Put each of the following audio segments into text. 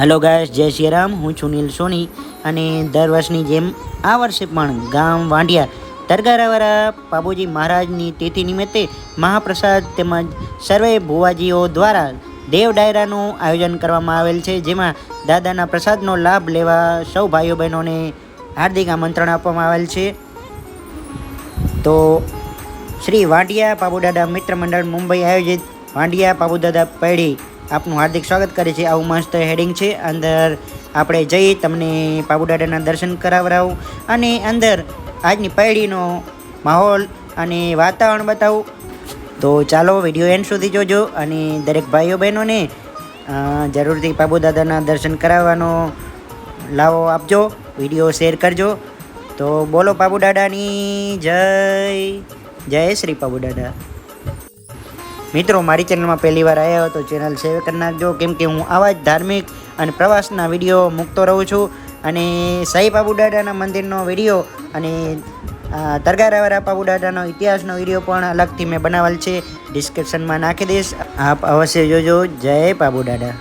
Hello guys જય શ્રી રામ. હું છું નીલ સોની અને દર વર્ષની જેમ આ વર્ષે પણ ગામ વાંઢિયા તરગારાવાળા બાબુજી મહારાજની તિથિ નિમિત્તે મહાપ્રસાદ તેમજ સર્વે ભુવાજીઓ દ્વારા દેવ ડાયરાનું આયોજન કરવામાં આવેલ છે, જેમાં દાદાના પ્રસાદનો લાભ લેવા સૌ ભાઈઓ બહેનોને હાર્દિક આમંત્રણ આપવામાં આવેલ છે. તો શ્રી વાંઢિયા પાબુદાદા મિત્ર મંડળ મુંબઈ આયોજિત વાંઢિયા પાબુદાદા પેઢી આપનું હાર્દિક સ્વાગત કરે છે. આવું મસ્ત હેડિંગ છે. અંદર આપણે જઈ તમને પાબુડાડાના દર્શન કરાવડાવું અને અંદર આજની પૈડીનો માહોલ અને વાતાવરણ બતાવું. તો ચાલો વીડિયો એન્ડ સુધી જોજો અને દરેક ભાઈઓ બહેનોને જરૂરથી પાબુદાદાના દર્શન કરાવવાનો લાવો આપજો. વીડિયો શેર કરજો. તો બોલો બાબુદાદાની જય. જય શ્રી બાબુદાદા મિત્રો, મારી ચેનલમાં પહેલી વાર આવ્યા હો તો ચેનલ સેવ કરી નાખજો. કેમ હું આવા જ ધાર્મિક અને પ્રવાસના વીડિયો મૂકતો રહું છું. અને સાઈ બાબુદાદાના મંદિરનો વીડિયો અને બાબુ બાબુદાદાનો ઇતિહાસનો વીડિયો પણ અલગથી મેં બનાવેલ છે. ડિસ્ક્રિપ્શનમાં નાખી દઈશ. આપ અવશ્ય જોજો. જય બાબુદાદા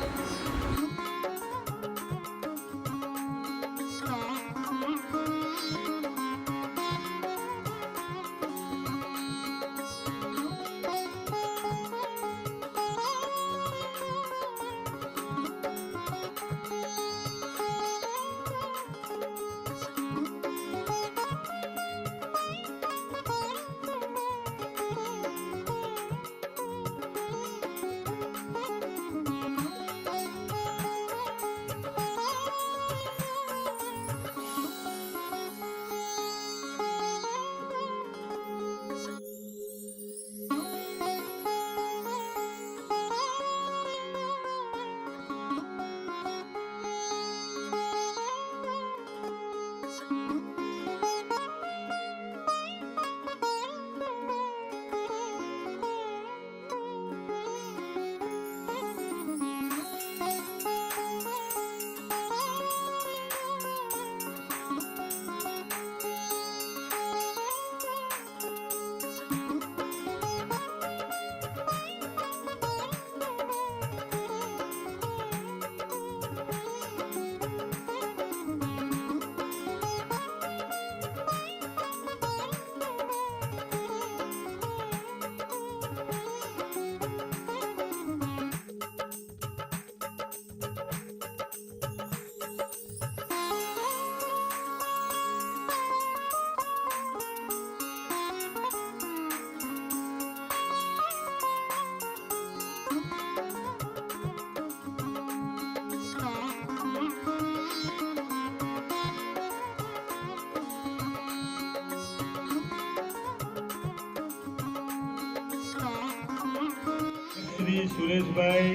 શ્રી સુરેશભાઈ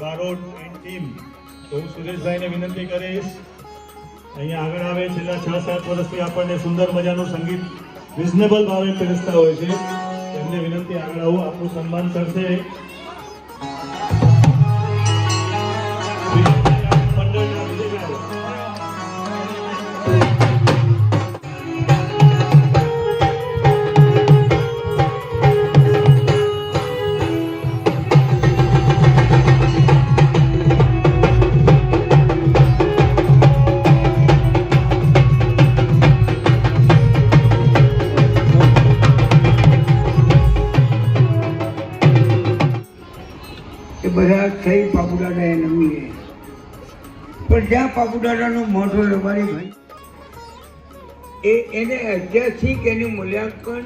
બારોટ એન્ડ ટીમ તો હું સુરેશભાઈને વિનંતી કરીશ. અહીંયા આગળ આવે, છેલ્લા છ સાત વર્ષથી આપણને સુંદર મજાનું સંગીત રિઝનેબલ ભાવે પીરસતા હોય છે. એમને વિનંતી આગળ આવું, આપણું સન્માન કરશે. એ બધા થઈ પાપુદાદા એ નમીએ. પણ જ્યાં પાપુદાદાનું મોઢું રબારી ભાઈ, એ એને ઐતિહાસિક એનું મૂલ્યાંકન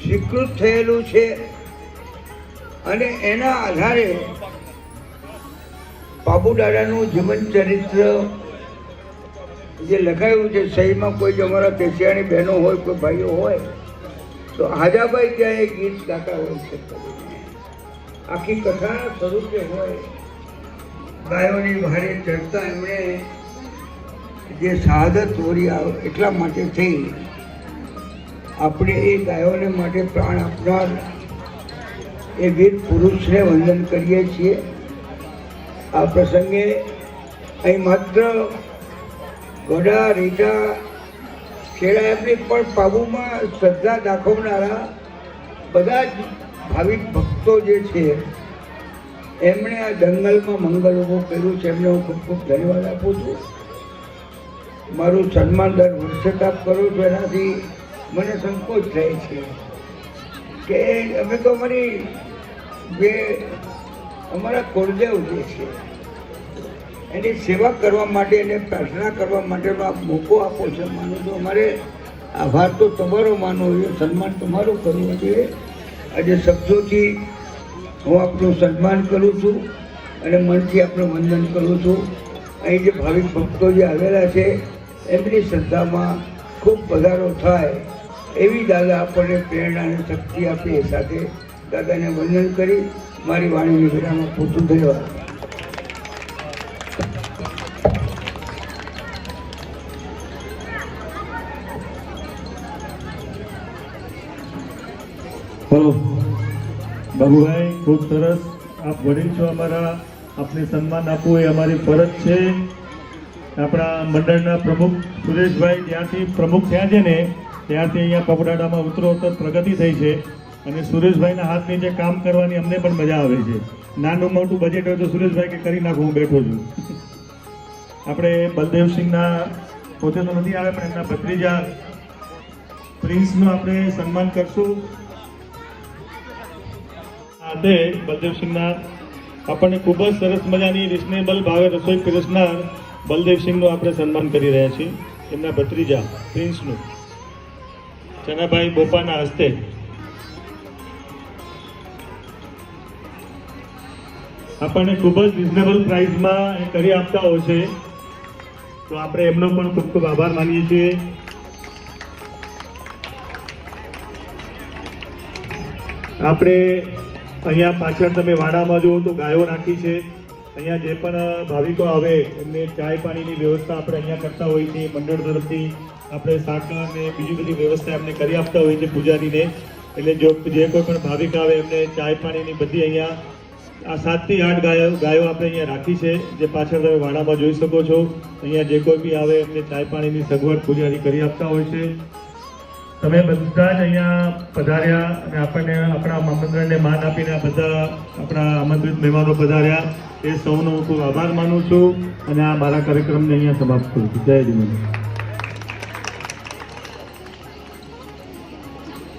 સ્વીકૃત થયેલું છે અને એના આધારે બાબુદાદાનું જીવન ચરિત્ર જે લખાયું છે સહીમાં કોઈ અમારા પેશિયાની બહેનો હોય, કોઈ ભાઈઓ હોય, તો હાજાભાઈ ત્યાં એક ગીત ગાતા હોય છે. આખી કથાના સ્વરૂપે હોય. ગાયોની ભારે ચડતા એમણે જે શહાદત આવ, એટલા માટે થઈ. આપણે એ ગાયોને માટે પ્રાણ આપનાર એ વીર પુરુષને વંદન કરીએ છીએ. આ પ્રસંગે અહીં માત્ર ગોડા રીટા ખેડા એમની પણ પાબુમાં શ્રદ્ધા દાખવનારા બધા જ ભાવિક ભક્તો જે છે, એમણે આ દંગલમાં મંગલ ઊભું કર્યું છે, એમને હું ખૂબ ખૂબ ધન્યવાદ આપું છું. મારું સન્માન દર વર્ષે આપ કરો છો, એનાથી મને સંકોચ થાય છે કે અમે તો અમારી જે અમારા કુળદેવ જે છે, એની સેવા કરવા માટે એને પ્રાર્થના કરવા માટેનો આપ મોકો આપો છો. માનું તો અમારે આભાર તો તમારો માનવો જોઈએ, સન્માન તમારું કરવું જોઈએ. આજે શબ્દોથી હું આપનું સન્માન કરું છું અને મનથી આપનું વંદન કરું છું. અહીં જે ભાવિક ભક્તો જે આવેલા છે, એમની શ્રદ્ધામાં ખૂબ વધારો થાય એવી દાદા આપણને પ્રેરણા અને શક્તિ આપી એ સાથે દાદાને વંદન કરી. મારી વાણીની વિરામાં પૂછું ધન્યવાદ. બાબુભાઈ ખૂબ સરસ. આપ વડીલ છો અમારા. આપને સન્માન આપવું એ અમારી ફરજ છે. આપણા મંડળના પ્રમુખ સુરેશભાઈ જ્યાંથી પ્રમુખ થયા છે ને, ત્યાંથી અહીંયા પપડાડામાં ઉતરો ઉતર પ્રગતિ થઈ છે. અને સુરેશભાઈના હાથ નીચે કામ કરવાની અમને પણ મજા આવે છે. નાનું મોટું બજેટ હોય તો સુરેશભાઈ કે કરી નાખું, હું બેઠો છું. આપણે બલદેવસિંહના પોતે તો નથી આવે, પણ એમના ભત્રીજા પ્રિન્સનું આપણે સન્માન કરશું. સાથે બલદેવસિંહના આપણને ખૂબ જ સરસ મજાની રિઝનેબલ ભાવે રસોઈ પીરસનાર બલદેવસિંહનું આપણે સન્માન કરી રહ્યા છીએ. એમના ભત્રીજા, પ્રિન્સનું. ચનાભાઈ બોપાના હસ્તે. આપણને ખૂબ જ રિઝનેબલ પ્રાઇસમાં એ કરી આપતા હોય છે. તો આપણે એમનો પણ ખૂબ ખૂબ આભાર માનીએ છીએ. આપણે અહીંયા પાછળ તમે વાડામાં જુઓ તો ગાયો રાખી છે. અહીંયા જે પણ ભાવિકો આવે, એમને ચાય પાણીની વ્યવસ્થા આપણે અહીંયા કરતા હોઈએ છીએ મંડળ તરફથી. આપણે સાકર અને બીજી બધી વ્યવસ્થા એમને કરી આપતા હોઈએ છીએ પૂજારીને. એટલે જો જે કોઈ પણ ભાવિક આવે, એમને ચાય પાણીની બધી અહીંયા, આ સાતથી આઠ ગાયો ગાયો આપણે અહીંયા રાખી છે, જે પાછળ તમે વાડામાં જોઈ શકો છો. અહીંયા જે કોઈ બી આવે, એમને ચાય પાણીની સગવડ પૂજારી કરી આપતા હોય છે. તમે બધા જ અહીંયા પધાર્યા અને આપણને આપણા આમંત્રણને માન આપીને આ બધા આપણા આમંત્રિત મહેમાનો પધાર્યા. એ સૌનો હું ખૂબ આભાર માનું છું અને આ મારા કાર્યક્રમને અહીંયા સમાપ્ત કરું છું. જય જીવન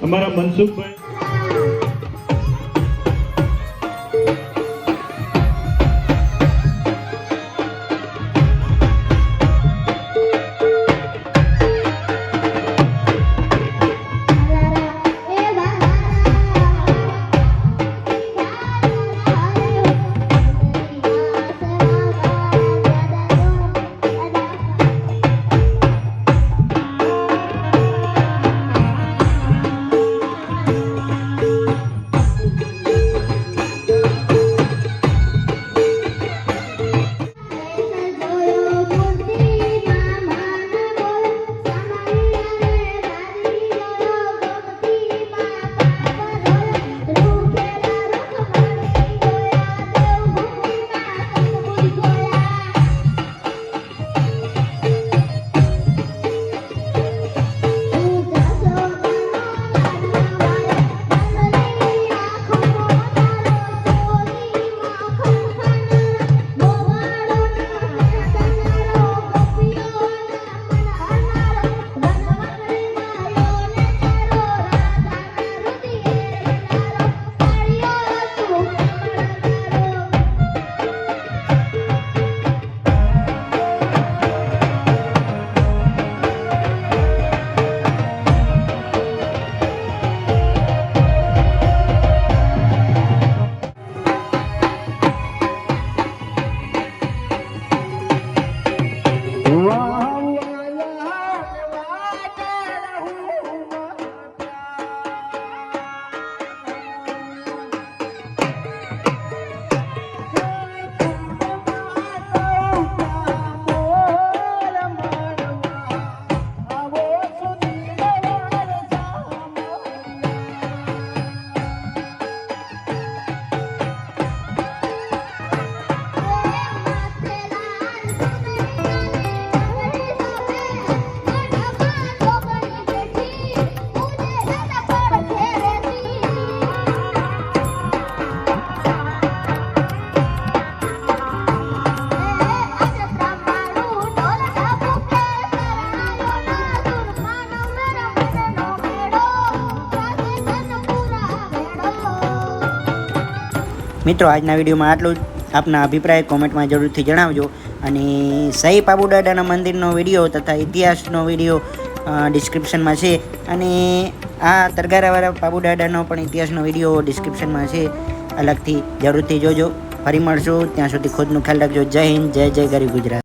અમારા મનસુખભાઈ મિત્રો, આજના વિડીયોમાં આટલું જ. આપના અભિપ્રાય કોમેન્ટમાં જરૂરથી જણાવજો. અને સહી પાબુડાડાના મંદિરનો વીડિયો તથા ઇતિહાસનો વીડિયો ડિસ્ક્રિપ્શનમાં છે. અને આ તરગારાવાળા પાબુડાડાનો પણ ઇતિહાસનો વીડિયો ડિસ્ક્રિપ્શનમાં છે. અલગથી જરૂરથી જોજો. ફરી મળશું. ત્યાં સુધી ખુદનું ખ્યાલ રાખજો. જય હિન્દ, જય જય ગરી ગુજરાત.